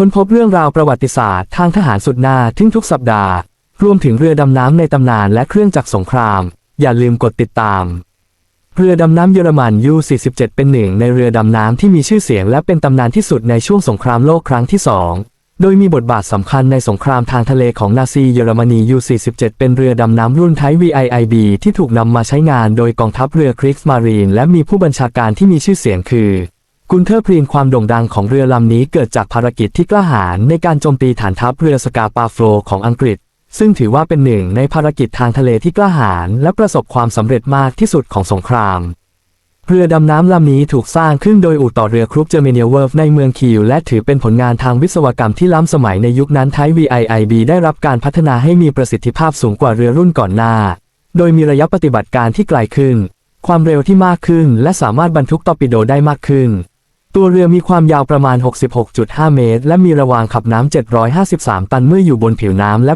ค้นพบเรื่องราวประวัติศาสตร์ทางทหารสุดน่าทึ่งทุกสัปดาห์ รวมถึงเรือดำน้ำในตำนานและเครื่องจักรสงคราม อย่าลืมกดติดตาม เรือดำน้ำเยอรมัน U-47 เป็นหนึ่งในเรือดำน้ำที่มีชื่อเสียงและเป็นตำนานที่สุดในช่วงสงครามโลกครั้งที่สองโดยมีบทบาทสำคัญในสงครามทางทะเลของนาซีเยอรมนี U-47 เป็นเรือดำน้ำรุ่นไทป์ VIIB ที่ถูกนำมาใช้งานโดยกองทัพเรือคริกส์มารีนและมีผู้บัญชาการที่มีชื่อเสียงคือ กุนเทอร์พรีนความโด่งดังของเรือลำนี้เกิดจากภารกิจที่กล้าหาญในการโจมตีฐานทัพเรือสกาปาโฟลของอังกฤษ ซึ่งถือว่าเป็นหนึ่งในภารกิจทางทะเลที่กล้าหาญและประสบความสำเร็จมากที่สุดของสงคราม เรือดำน้ำลำนี้ถูกสร้างขึ้นโดยอู่ต่อเรือครุปเจอร์เมเนียเวิร์ฟในเมืองคิวและถือเป็นผลงานทางวิศวกรรมที่ล้ำสมัยในยุคนั้นไทย VIIB ได้รับการพัฒนาให้มีประสิทธิภาพสูงกว่าเรือรุ่นก่อนหน้า โดยมีระยะปฏิบัติการที่ไกลขึ้น ความเร็วที่มากขึ้น และสามารถบรรทุกตอร์ปิโดได้มากขึ้น ตัวเรือมีความยาวประมาณ 66.5 เมตร และมีระวางขับน้ำ 753 ตันเมื่ออยู่บนผิวน้ำ และ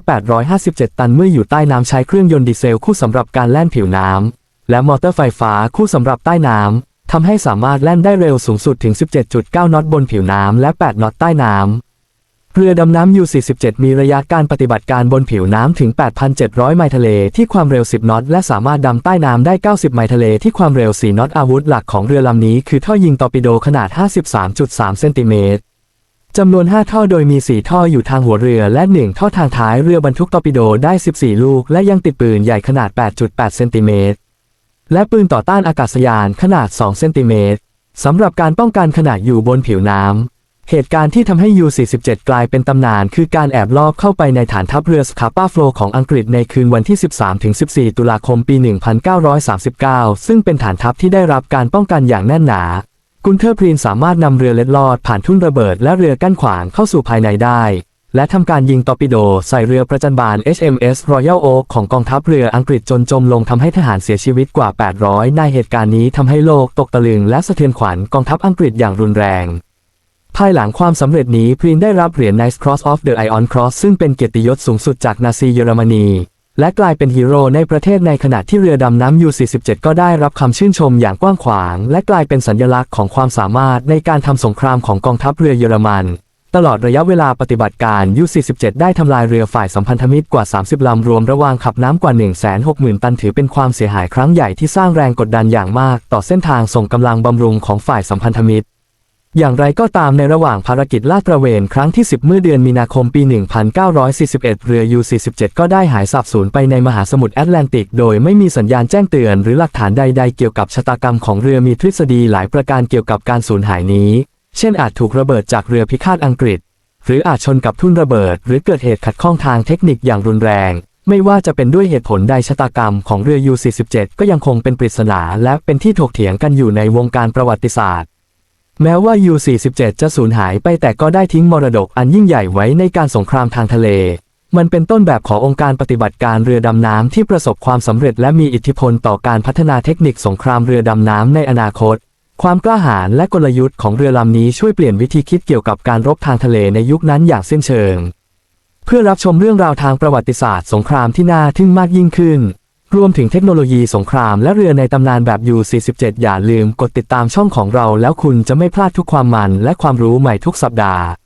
857 ตันเมื่ออยู่ใต้น้ำใช้เครื่องยนต์ดีเซลคู่สำหรับการแล่นผิวน้ำ และมอเตอร์ไฟฟ้าคู่สำหรับใต้น้ำทำให้สามารถแล่นได้เร็วสูงสุดถึง 17.9 น็อตบนผิวน้ำ และ 8 น็อตใต้น้ำ เรือดำน้ำ U-47 มีระยะการปฏิบัติการบนผิวน้ำถึง 8,700 ไมล์ทะเลที่ความเร็ว 10 นอต และสามารถดำใต้น้ำได้ 90 ไมล์ทะเลที่ความเร็ว 4 นอต อาวุธหลักของเรือลำนี้คือท่อยิงตอร์ปิโดขนาด 53.3 เซนติเมตรจำนวน 5 ท่อโดยมี 4 ท่ออยู่ทางหัวเรือและ 1 ท่อทางท้ายเรือบรรทุกตอร์ปิโดได้ 14 ลูก และยังติดปืนใหญ่ขนาด 8.8 เซนติเมตร และปืนต่อต้านอากาศยานขนาด 2 เซนติเมตรสำหรับการป้องกันขณะอยู่บนผิวน้ำ เหตุการณ์ที่ทำให้ U-47 กลายเป็นตำนานคือการแอบลอบเข้าไปในฐานทัพเรือสคาปาโฟลของอังกฤษในคืนวันที่ 13-14 ตุลาคมปี 1939 ซึ่งเป็นฐานทัพที่ได้รับการป้องกันอย่างแน่นหนา กุนเทอร์พรีนสามารถนำเรือเล็ดลอดผ่านทุ่นระเบิดและเรือกั้นขวางเข้าสู่ภายในได้ และทำการยิงตอร์ปิโดใส่เรือประจันบาน HMS Royal Oak ของกองทัพเรืออังกฤษจนจมลงทำให้ทหารเสียชีวิตกว่า 800 ในเหตุการณ์นี้ทำให้โลกตกตะลึงและสะเทือนขวัญกองทัพอังกฤษอย่างรุนแรง ภายหลังความสำเร็จนี้พรีนได้รับเหรียญ Nice Cross of the Iron Cross ซึ่งเป็นเกียรติยศสูงสุดจากนาซีเยอรมนี และกลายเป็นฮีโร่ในประเทศในขณะที่เรือดำน้ำ U-47 ก็ได้รับคำชื่นชมอย่างกว้างขวาง และกลายเป็นสัญลักษณ์ของความสามารถในการทำสงครามของกองทัพเรือเยอรมัน ตลอดระยะเวลาปฏิบัติการ U-47 ได้ทำลายเรือฝ่ายสัมพันธมิตรกว่า 30 ลำรวมระวางขับน้ำกว่า 160,000 ตันถือเป็นความเสียหายครั้งใหญ่ที่สร้างแรงกดดันอย่างมาก ต่อเส้นทางส่งกำลังบำรุงของฝ่ายสัมพันธมิตร อย่างไรก็ตามในระหว่างภารกิจลาดตระเวนครั้งที่ 10 เมื่อเดือนมีนาคมปี 1941 เรือ U-47 ก็ได้หายสาบสูญไปในมหาสมุทรแอตแลนติก โดยไม่มีสัญญาณแจ้งเตือนหรือหลักฐานใดๆ เกี่ยวกับชะตากรรมของเรือมีทฤษฎีหลายประการเกี่ยวกับการสูญหายนี้ เช่นอาจถูกระเบิดจากเรือพิฆาตอังกฤษ หรืออาจชนกับทุ่นระเบิด หรือเกิดเหตุขัดข้องทางเทคนิคอย่างรุนแรง ไม่ว่าจะเป็นด้วยเหตุผลใดชะตากรรมของเรือ U-47 ก็ยังคงเป็นปริศนาและเป็นที่ถกเถียงกันอยู่ในวงการประวัติศาสตร์ แม้ว่า U-47 จะสูญหายไปแต่ก็ได้ทิ้งมรดกอันยิ่งใหญ่ไว้ในการสงครามทางทะเล มันเป็นต้นแบบขององค์การปฏิบัติการเรือดำน้ำที่ประสบความสำเร็จและมีอิทธิพลต่อการพัฒนาเทคนิคสงครามเรือดำน้ำในอนาคต ความกล้าหาญและกลยุทธ์ของเรือลำนี้ช่วยเปลี่ยนวิธีคิดเกี่ยวกับการรบทางทะเลในยุคนั้นอย่างสิ้นเชิง เพื่อรับชมเรื่องราวทางประวัติศาสตร์ สงครามที่น่าทึ่งมากยิ่งขึ้น รวมถึงเทคโนโลยีสงครามและเรือในตำนานแบบ U47 อย่าลืมกดติดตามช่องของเราแล้วคุณจะไม่พลาดทุกความมันและความรู้ใหม่ทุกสัปดาห์